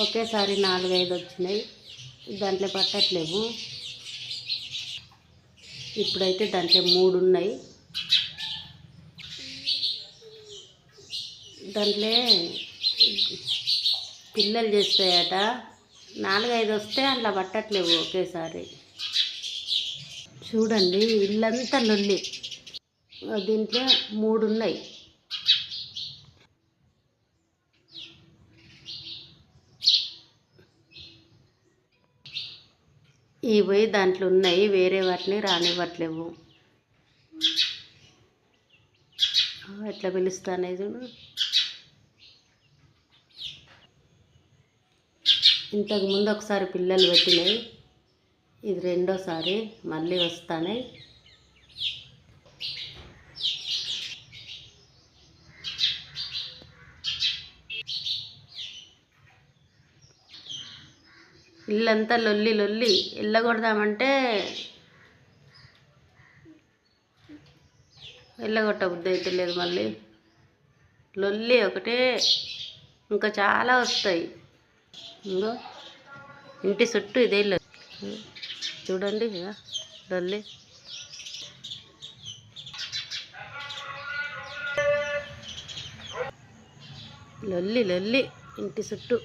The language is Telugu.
ఒకేసారి నాలుగైదు వచ్చినాయి. దాంట్లో పట్టట్లేవు. ఇప్పుడైతే దాంట్లో మూడు ఉన్నాయి. దాంట్లో పిల్లలు చేస్తాయట. నాలుగైదు వస్తే అట్లా పట్టట్లేవు ఒకేసారి. చూడండి ఇల్లంతా లొల్లి దీంట్లో మూడు ఉన్నాయి. ఈ పోయి దాంట్లో ఉన్నాయి వేరే వాటిని రానివ్వట్లేవు. ఎట్లా పిలుస్తానే చూడు. ఇంతకు ముందు ఒకసారి పిల్లలు పెట్టినాయి ఇది రెండోసారి మళ్ళీ వస్తాయి ఇల్లంతా లొల్లి లొల్లి వెళ్ళగొడదామంటే వెళ్ళగొట్ట బుద్ధి అయితే లేదు మళ్ళీ. లొల్లి ఒకటే ఇంకా చాలా వస్తాయి. ఇంకో ఇంటి చుట్టూ ఇదే లొల్లి చూడండి ఇక లొల్లి. లొల్లి లొల్లి ఇంటి చుట్టూ.